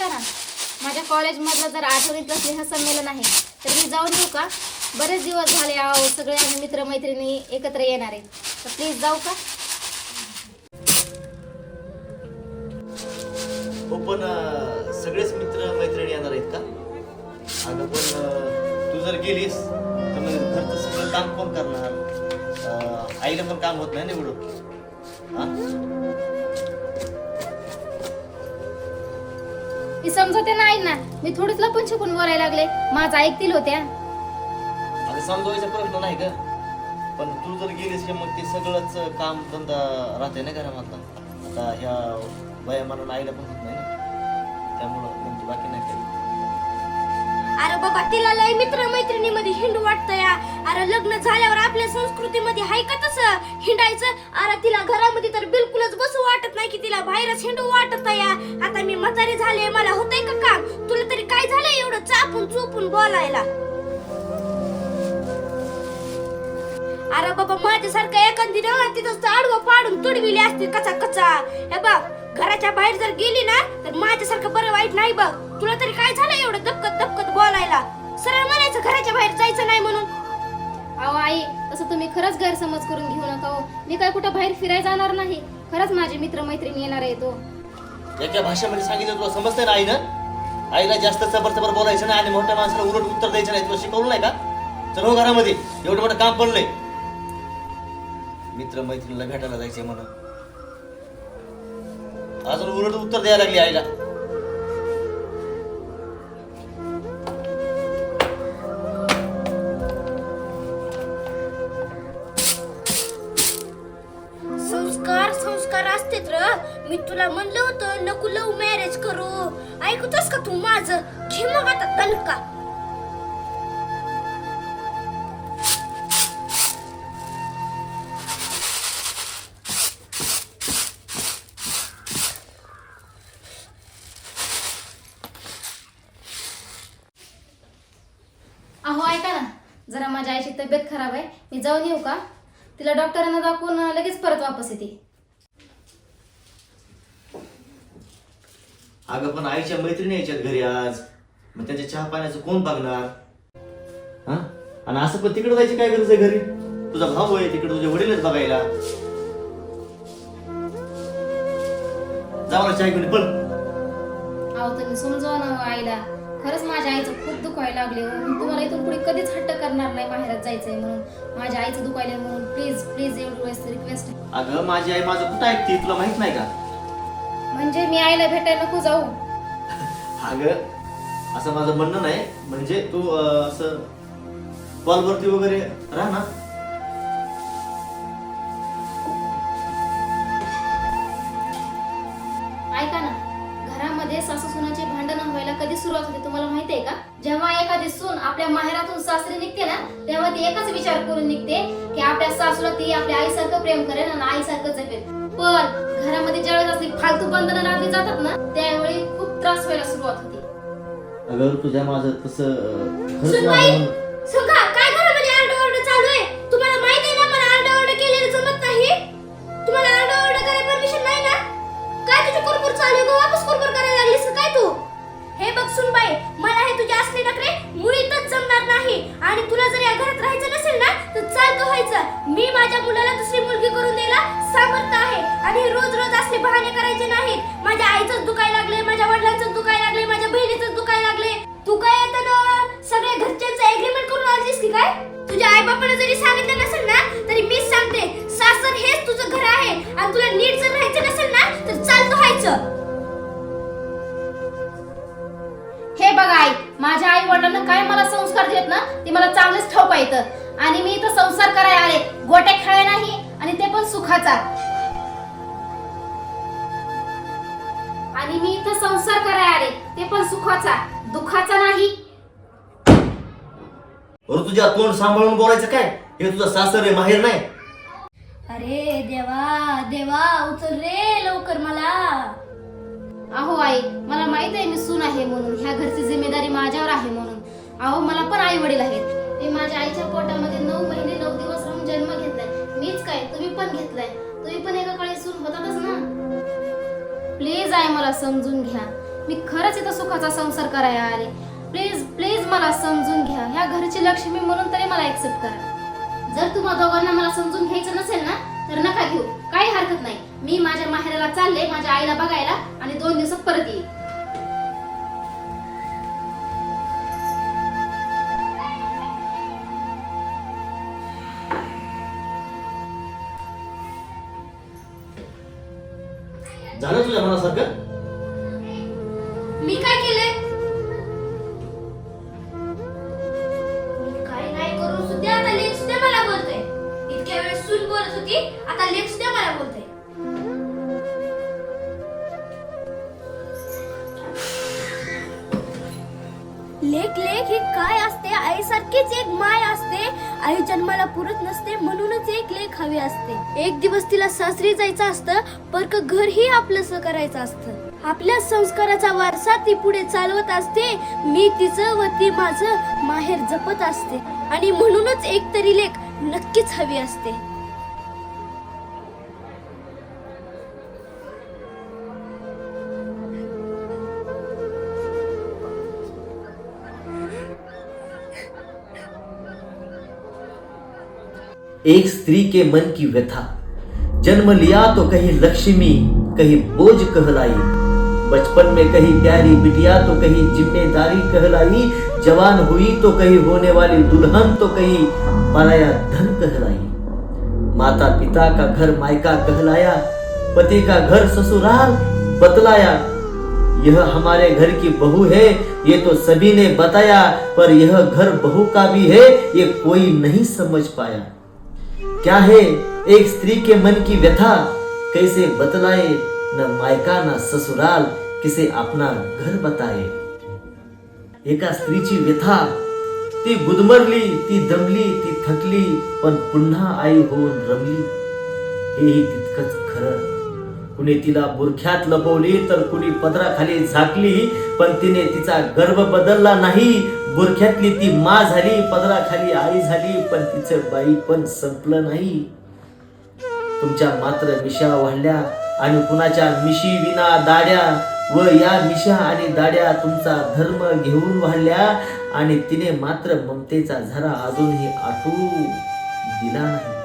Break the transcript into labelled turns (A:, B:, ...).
A: ऐका ना माझ्या कॉलेजमधलं जर आठवणीतलं स्नेहसंमेलन आहे तर मी जाऊन येऊ का? बरेच दिवस झाले आहो सगळे आम्ही मित्रमैत्रिणी एकत्र येणार आहे तर प्लीज जाऊ का?
B: हो पण अं, सगळेच मित्र मैत्रिणी येणार आहेत का? अगं पण अं, तू जर गेलीस तर मग घरचं सगळं काम कोण करणार? अं, आईला पण काम होत नाही ना
A: ती समजते नाही ना मी थोडीच लपून छपून बोलायला लागले. माझं ऐकतील होत्या.
B: अगं समजवायचा प्रश्न नाही का पण तू जर गेलीस की मग ते सगळंच काम धंदा राहते ना घरामधला. आता ह्या वयामानानं आईला पण होत नाही ना. त्यामुळं म्हणजे बाकी नाही काही.
C: अरे बाबा तिला लय मित्र मैत्रिणीमध्ये हिंडू वाटतं या. अरे लग्न झाल्यावर आपल्या संस्कृतीमध्ये हाय का तसं? हिंडायचं? अरे तिला घरामध्ये तर बिलकुलच बसू वाटत नाही की तिला बाहेरच हिंडू वाटत या. आता मी म्हातारी झाले मला होतंय का काम? तुला तरी काय झालंय एवढं चापून चुपून बोलायला? अरे बाबा माझ्यासारखं एखादी ना तिथं आडवं पाडून तुडविली असते कचा कचा. हे बघ घराच्या बाहेर जर गेली ना तर माझ्यासारखं बरं वाईट नाही बघ. तुला तरी काय झालं एवढं दपकत दपकत घराच्या बाहेर जायचं नाही म्हणून.
A: अहो आई तसं तुम्ही खरंच गैरसमज करून घेऊ नका हो. मी काय कुठं बाहेर फिरायला जाणार नाही. खरंच माझे मित्रमैत्रिणी येणार आहे तो.
B: याच्या भाषेमध्ये सांगितलं तुला समजतंय ना आईनं आईला जास्त चबर चबर बोलायचं नाही आणि मोठ्या माणसाला उलट उत्तर द्यायचं नाही. तुला शिकवलं नाही का? चल हो घरामध्ये. एवढं मोठं काम पडलंय. मित्र मैत्रिणीला भेटायला जायचंय म्हणून. अजून उलट उत्तर द्यायला लागली आईला.
C: ऐकतोस का तू माझं? घे मग आता दणका
A: अहो ऐका ना. जरा माझ्या आईची तब्येत खराब आहे. मी जाऊन येऊ का? तिला डॉक्टरांना दाखवून लगेच परत वापस येते.
B: अगं पण आईच्या मैत्रिणी यायच्यात घरी आज. मग त्यांच्या चहा पाण्याचं कोण बघणार? हा? आणि असं पण तिकडे जायची काय गरज आहे घरी? तुझा भाऊ आहे तिकडे तुझे वडीलच बघायला. जा मला चहा घेऊन पळ.
A: अहो तुम्ही समजावा ना हो आईला. खरंच माझ्या आईचं खूप दुखायला लागले हो. तुम्हाला इथून पुढे कधीच हट्ट करणार नाही बाहेरच जायचंय म्हणून. माझ्या आईचं दुखायला म्हणून. प्लीज प्लीज एवढी रिक्वेस्ट
B: अगं माझी आई माझं कुठं ऐकते तुला माहीत नाही का?
A: म्हणजे मी आईला भेटायला नको जाऊ.
B: अगं असं माझं म्हणणं नाही. म्हणजे तू अं, असं कॉलवरती वगैरे राहा ना.
A: ऐका ना घरामध्ये सासू सुनाची भांडणं व्हायला कधी सुरुवात होते तुम्हाला माहिती आहे का? जेव्हा एखादी सून आपल्या माहेरातून सासरी निघते ना तेव्हा ती एकच विचार करून निघते की आपल्या सासूला ती आपल्या आईसारखं प्रेम करेल आणि आईसारखं जपेल. पण घरामध्ये ज्यावेळेस असली फालतू बंधनं लावली जातात ना त्यावेळी खूप त्रास व्हायला सुरुवात होते.
B: अगं तुझ्या माझं तसं अं, खरंच
C: सुनबाई
B: माझं-
C: सुगा काय घरामध्ये आरडाओरडा चालू आहे? तुम्हाला माहीत आहे ना मला आरडाओरडा केलेलं जमत नाही? तुम्हाला आरडाओरडा करायला परमिशन नाही ना? काय तुझी कुरकुर चालू आहे गं? वापस कुरकुर करायला लागलीस का? काय तू? हे बघ सुनबाई मला हे तुझे असले नखरे मुळीतच जमणार नाही. आणि तुला माझ्या मुलाला दुसरी मुलगी करून द्यायला सामर्थ्य आहे. आणि रोज रोज असले बहाणे करायचे नाहीत. माझ्या आईचंच दुखायला लागले माझ्या वडिलांचं दुखायला लागले माझ्या बहिणीचंच दुखायला लागले. तू काय आता ना सगळ्या घरच्यांचं एग्रीमेंट करून आलीस की काय? तुझ्या आई बापाला जरी सांगितलं नसेल ना तरी मीच सांगते सासर हेच तुझं घर आहे. आणि तुला नीट जर राहायचं नसेल ना तर चालतं व्हायचं
A: हे बघा आई माझ्या आई वडिलांना काय मला संस्कार दिलेत ना ते मला चांगलेच ठाऊक येतं आणि मी इथं संसार करायला आले. गोट्या खेळाय नाही आणि ते पण सुखाचा. आणि मी इथं संसार करायला आले. ते पण सुखाचा. दुखाचा नाही.
B: बरं तुझ्या तोंड सांभाळून बोलायचं काय? हे तुझं सासर आहे माहेर नाही.
C: अरे देवा देवा उचल रे लवकर मला.
A: अहो आई मला माहीत आहे मी सून आहे म्हणून. ह्या घरची जिम्मेदारी माझ्यावर आहे म्हणून. अहो मला पण आई वडील आहेत. मी माझ्या आईच्या पोटामध्ये नऊ महिने नऊ दिवस राहून जन्म घेतलाय. मीच काय? तुम्ही पण घेतलाय. तुम्ही पण एका काळी सून होतातच ना? प्लीज आई मला समजून घ्या. मी खरंच इथं सुखाचा संसार करायला आले. प्लीज प्लीज मला समजून घ्या. ह्या घरची लक्ष्मी म्हणून तरी मला ऍक्सेप्ट करा. जर तुम्हा दोघांना मला समजून घ्यायचं नसेल ना तर नका घेऊ. काही हरकत नाही. मी माझ्या माहेराला चालले माझ्या आईला बघायला आणि दोन दिवसात परत येईल.
D: झालं तुझ्या मनासारखं?
C: लेख लेख ही काय असते? आईसारखीच एक माय असते. आई जन्माला पुरत नसते म्हणूनच एक लेख हवी असते. एक दिवस तिला सासरी जायचं असतं पर का घरही आपलंस करायचं असतं. आपल्या संस्काराचा वारसा ती पुढे चालवत असते मी तिचं व ती माझं माहेर जपत असते. आणि म्हणूनच एक तरी लेख नक्कीच हवी असते.
B: एक स्त्री के मन की व्यथा। जन्म लिया तो कहीं लक्ष्मी, कहीं बोझ कहलाई। बचपन में कहीं प्यारी बिटिया तो कहीं ज़िम्मेदारी कहलाई। जवान हुई तो कहीं होने वाली दुल्हन तो कहीं पराया धन कहलाई। माता पिता का घर मायका कहलाया, पति का घर ससुराल बतलाया। यह हमारे घर की बहू है, ये तो सभी ने बताया, पर यह घर बहू का भी है, ये कोई नहीं समझ पाया। क्या है एक स्त्री के मन की व्यथा? कैसे बतलाए न मायका न ससुराल? किसे आपला घर बताए? एका स्त्रीची व्यथा ती गुदमरली ती दमली ती थकली पण पुन्हा आई होऊन रमली. हेही तितकंच खरं. कुणी तिला बुरख्यात लपवली तर कुणी पदराखाली झाकली पण तिने तिचा गर्भ बदलला नाही. बुरख्यातली ती मा झाली पदराखाली आई झाली पण तिचं बाई पण संपलं नाही. तुमच्या मात्र मिशा वाढल्या आणि कुणाच्या मिशी विना दाड्या व या मिशा आणि दाड्या तुमचा धर्म घेऊन वाढल्या आणि तिने मात्र ममतेचा झरा अजूनही आटू दिला नाही.